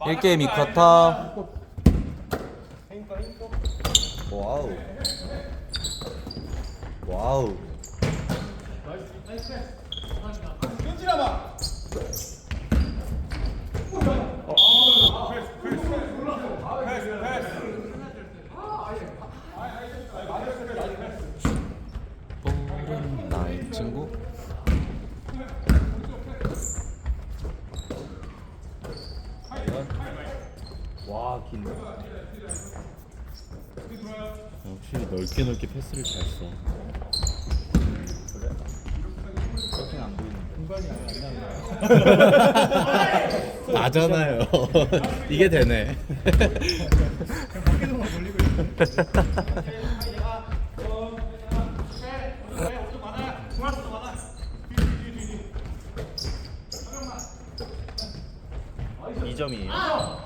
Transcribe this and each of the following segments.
1게임 2쿼터 와우. 와우. 나의 친구 와, 길네. 확실히 넓게 넓게 패스를 잘 써. 그래? 그렇게는 안 보이는데. 나잖아요. 이게 되네. 이점이에요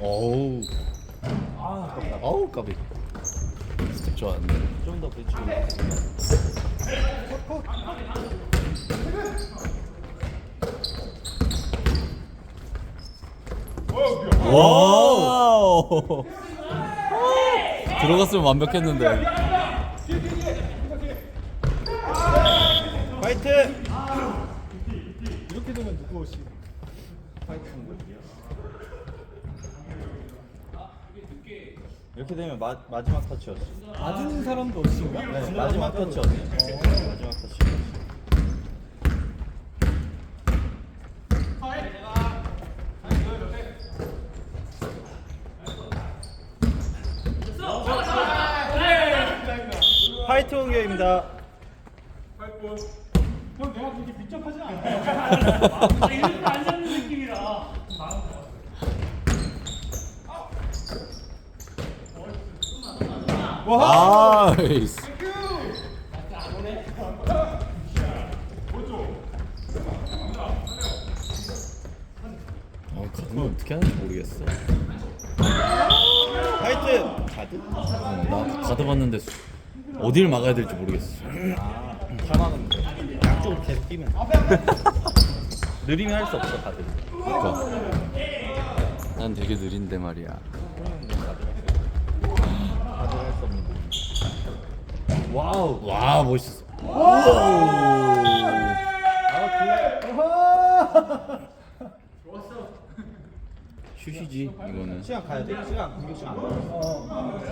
어우. 아, 아깝다. 어우 까비. 스텝 좋았네. 좀더 그치. 와우. 들어갔으면 완벽했는데 파이트. 이렇게 되면 누구 옷이? 이 렇게 되면 마, 마지막 터치였어. 맞은 사람도 옷인가? 네, 마지막 터치였어. 마지막 터치. 화이트 공격입니다. 형 내가 그렇게 민첩하진 않아. 일부러 안 잡는 느낌이라. 나이스 어, 가는 거 어떻게 하는지 모르겠어. 화이트. 가드? 어, 나 가드 봤는데 수- 어딜 막아야 될지 모르겠어. 아, 잘 막으면 돼. 양쪽으로 계속 뛰면. 느리면 할 수 없어 다들. 그니까 난 되게 느린데 말이야 할 수 없는 부분. 와우. 와 멋있었어. 슛이지 이거는. 시간 가야 돼. 시간 공격 시간 안 돼.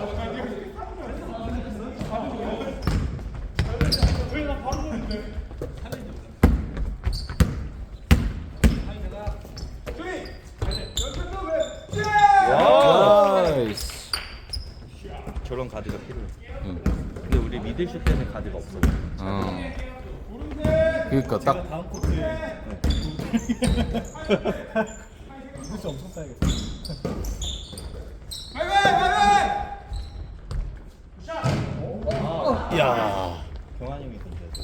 나이스 저런 가드가 필요해. 응. 근데 우리 미들슛 때는 가드가 없어. 어. 딱 다음 코트. 이것이 엄청 쌓이겠다. 야. 경환 형이 던져야 돼.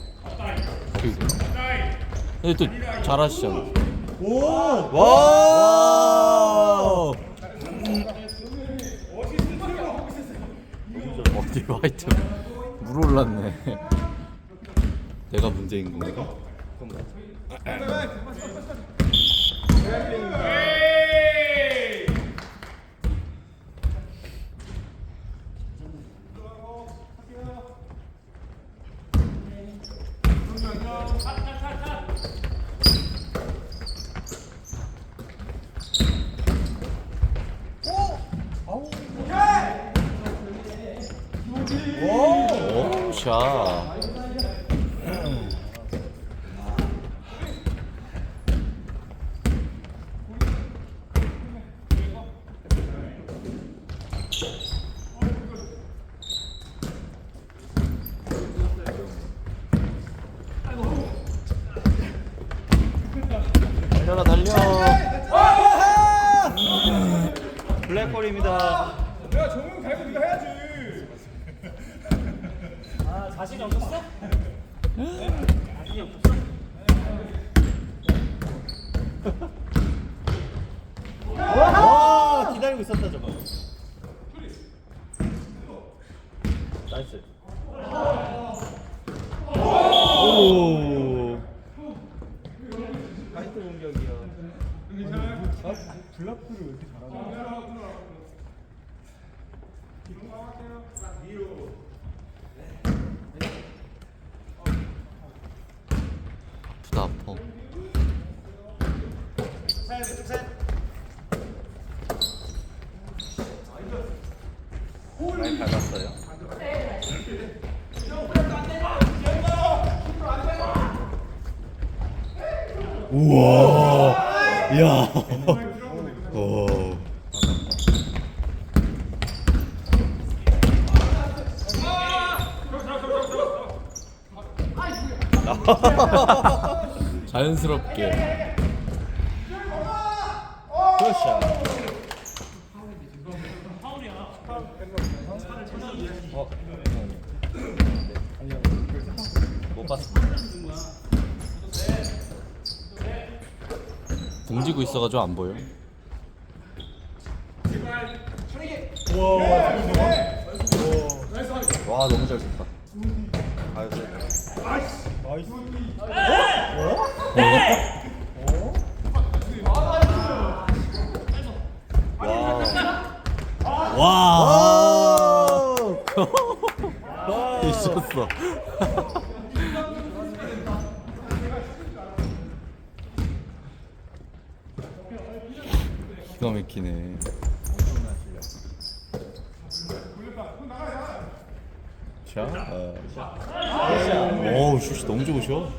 근데 또 잘하시잖아 와! 어디 화이트 물 올랐네 내가 문제인 건가? 오, 샷. 달려라 달려 블랙홀입니다. 아 자신이 없었어? 자신이 없었어? 와 기다리고 있었다 저거. 나이스. 오. 파이트 공격이야. 블락풀을 왜 이렇게 잘하냐? 아프다 아파 우와. 야. 오. 자연스럽게. 어, 못 봤습니다. 등지고 있어가지고 안 보여. 와 너무 잘 쳤다. 아유, 나이스. 와. 있었어 기가 막히네 자 어. 어우 슛이 너무 좋으셔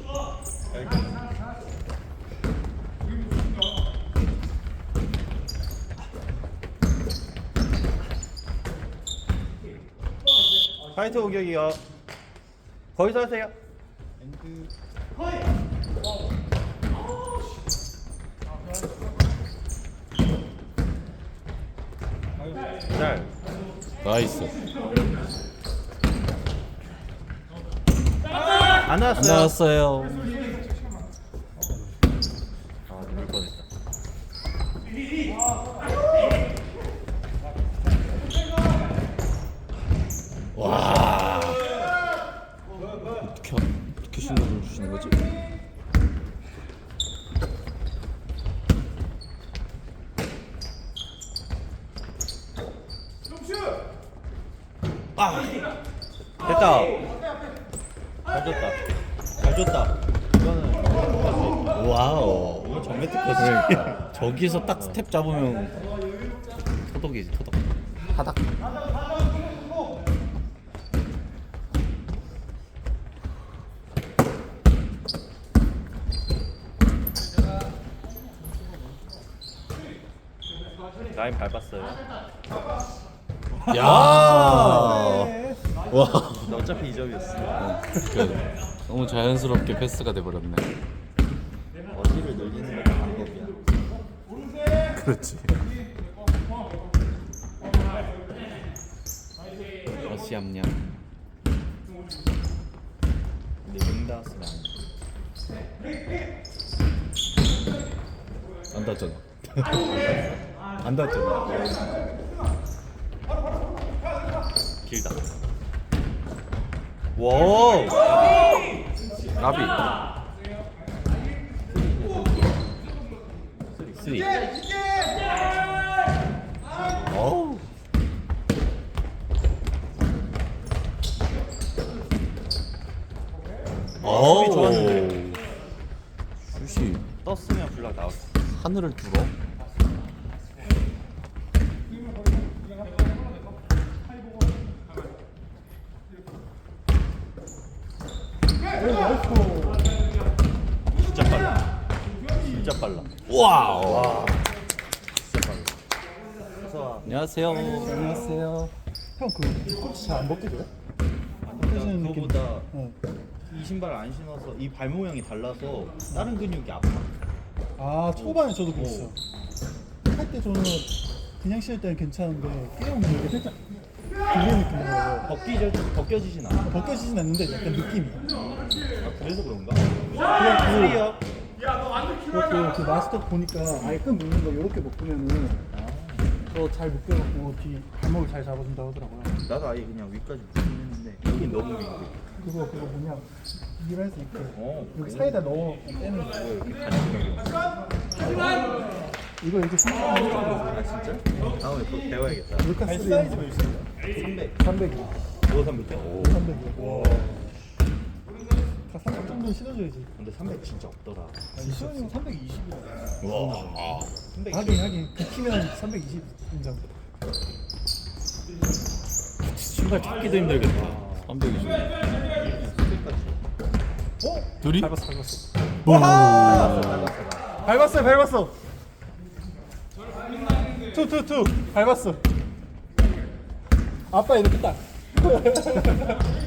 파이트 공격이요. 거기서 하세요. 엔드. 잘. 나이스 안안 나왔어요. 나왔어요 아, 누울 뻔했다. 와 어떻게 어떻게 신호를 주시는 거지? 됐다. 잘 줬다. 잘 줬다. 이거는 와우 이거 정면 특허지. 그러니까 저기서 딱 스텝 잡으면 토덕이지 토덕 하닥 라인 밟았어요. 야 와. 근데 어차피 2점이었어. 그, 너무 자연스럽게 패스가 돼버렸네. 어디를 늘리는 게 방법이야. 그렇지. 러시 암냥. 근데 윙다스는 안안 닿잖아. 안 닿잖아. 길다. 와우. 까비. 쓰리. 어우. 어, 수비 좋았는데. 슛이 떴으면 블락 나왔어. 하늘을 뚫어. 진짜 빨라. 진짜 빨라. 와우. 진짜 빨라. 안녕하세요. 안녕하세요. 형그 코치 잘안 벗겨져요? 그러니까 그거보다 어. 이 신발 안 신어서 이 발 모양이 달라서 다른 근육이 아파. 아 초반에 저도 그랬어. 할 때 저는 그냥 쉴 때는 괜찮은데 게임은 이게 살짝 들리는 느낌이에요. 벗겨지진 않아. 벗겨지진 않는데 약간 느낌이. 아, 그래서 그런가? 그냥 그, 쓰리요. 그, 그 마스터 보니까 아예 끈 묶는 거 이렇게 묶으면은 더잘 묶여갖고 뒤 발목을 잘 잡아준다고 하더라고요. 나도 아예 그냥 위까지 했는데 여긴 너무 위인데. 그거 그거 뭐냐 이걸 할수 있게 어. 여기 사이다 넣어 빼는 거. 여기 반지경이. 이거 이렇게 신청하는 거 아 진짜? 다음에 또 배워야겠다. 루카 발3 사이즈 몇 있어요? 300. 300이 너 300이야? 오. 300이 다300 정도 신어줘야지 근데 300 진짜 없더라. 아니 수현이는 320이야 와. 300. 하긴 하긴 극히면 320 인정 신발 찾기도 힘들겠다. 320. 어? 둘이? 밟았어 밟았어 뭐. 밟았어요 밟았어 투투투 밟았어 아빠 이렇게 딱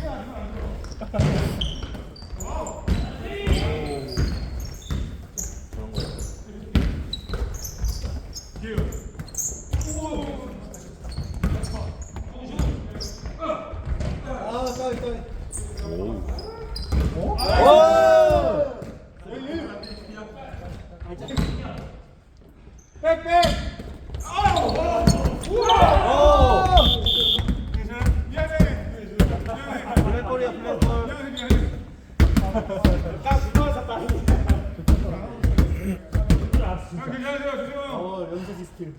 아, 까비, 까비. 오. 와! 백, 백! 블랙볼이야 블랙볼. 어, 연쇄 스킬.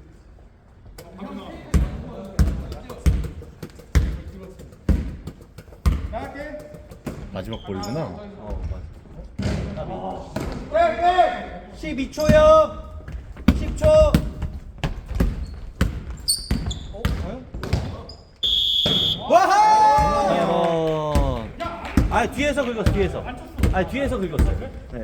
마지막 볼이구나. 어 맞아. 백, 백! 12초요. 10초. 어? 와하! 아 뒤에서 긁었어 뒤에서. 아 뒤에서 긁었어. 네.